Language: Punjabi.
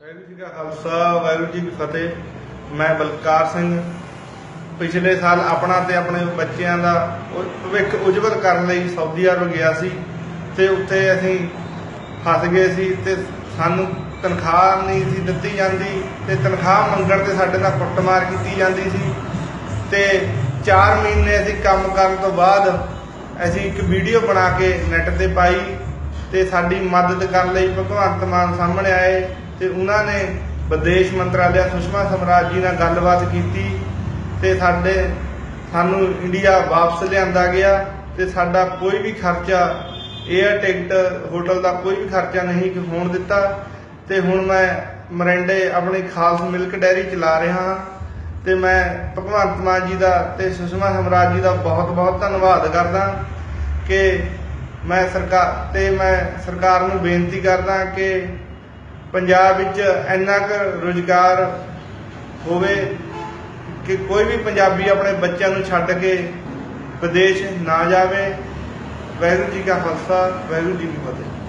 ਵਾਹਿਗੁਰੂ ਜੀ ਕਾ ਖਾਲਸਾ, ਵਾਹਿਗੁਰੂ ਜੀ ਕੀ ਫਤਿਹ। ਮੈਂ ਬਲਕਾਰ ਸਿੰਘ। ਪਿਛਲੇ ਸਾਲ ਆਪਣਾ ਤੇ ਆਪਣੇ ਬੱਚਿਆਂ ਦਾ ਭਵਿੱਖ ਉਜਵਲ ਕਰਨ ਲਈ ਸਾਊਦੀ ਅਰਬ ਗਿਆ ਸੀ ਤੇ ਉੱਥੇ ਅਸੀਂ ਫਸ ਗਏ ਸੀ ਤੇ ਸਾਨੂੰ ਤਨਖਾਹ ਨਹੀਂ ਸੀ ਦਿੱਤੀ ਜਾਂਦੀ ਤੇ ਤਨਖਾਹ ਮੰਗਣ ਤੇ ਸਾਡੇ ਨਾਲ ਕੁੱਟਮਾਰ ਕੀਤੀ ਜਾਂਦੀ ਸੀ ਤੇ 4 ਮਹੀਨੇ ਅਸੀਂ ਕੰਮ ਕਰਨ ਤੋਂ ਬਾਅਦ ਅਸੀਂ ਇੱਕ ਵੀਡੀਓ ਬਣਾ ਕੇ ਨੈਟ ਤੇ ਪਾਈ ਤੇ ਸਾਡੀ ਮਦਦ ਕਰਨ ਲਈ ਭਗਵੰਤ ਮਾਨ ਸਾਹਮਣੇ ਆਏ। ਤੇ ਉਹਨਾਂ ਨੇ ਵਿਦੇਸ਼ ਮੰਤਰਾਲਿਆ ਸੁਸ਼ਮਾ ਸਮਰਾਜ ਜੀ ਨਾਲ ਗੱਲਬਾਤ ਕੀਤੀ ਤੇ ਸਾਡੇ, ਸਾਨੂੰ ਇੰਡੀਆ ਵਾਪਸ ਲਿਆਂਦਾ ਗਿਆ ਤੇ ਸਾਡਾ ਕੋਈ ਵੀ ਖਰਚਾ 에ਅਰ ਟਿਕਟ ਹੋਟਲ ਦਾ ਕੋਈ ਵੀ ਖਰਚਾ ਨਹੀਂ ਹੋਣ ਦਿੱਤਾ। ਤੇ ਹੁਣ ਮੈਂ ਮਰਿੰਡੇ ਆਪਣੀ ਖਾਲਸ ਮਿਲਕ ਡੈਰੀ ਚਲਾ ਰਿਹਾ ਹਾਂ। ਤੇ ਮੈਂ ਭਗਵੰਤ ਮਾਨ ਜੀ ਦਾ ਤੇ ਸੁਸ਼ਮਾ ਸਮਰਾਜ ਜੀ ਦਾ ਬਹੁਤ ਬਹੁਤ ਧੰਨਵਾਦ ਕਰਦਾ ਕਿ ਮੈਂ ਸਰਕਾਰ ਤੇ ਮੈਂ ਸਰਕਾਰ ਨੂੰ ਬੇਨਤੀ ਕਰਦਾ ਕਿ ਪੰਜਾਬ ਵਿੱਚ ਇੰਨਾ ਕੁ ਰੁਜ਼ਗਾਰ ਹੋਵੇ ਕਿ ਕੋਈ ਵੀ ਪੰਜਾਬੀ ਆਪਣੇ ਬੱਚਿਆਂ ਨੂੰ ਛੱਡ ਕੇ ਵਿਦੇਸ਼ ਨਾ ਜਾਵੇ। ਵਾਹਿਗੁਰੂ ਜੀ ਕਾ ਖਾਲਸਾ, ਵਾਹਿਗੁਰੂ ਜੀ ਕੀ ਫਤਿਹ।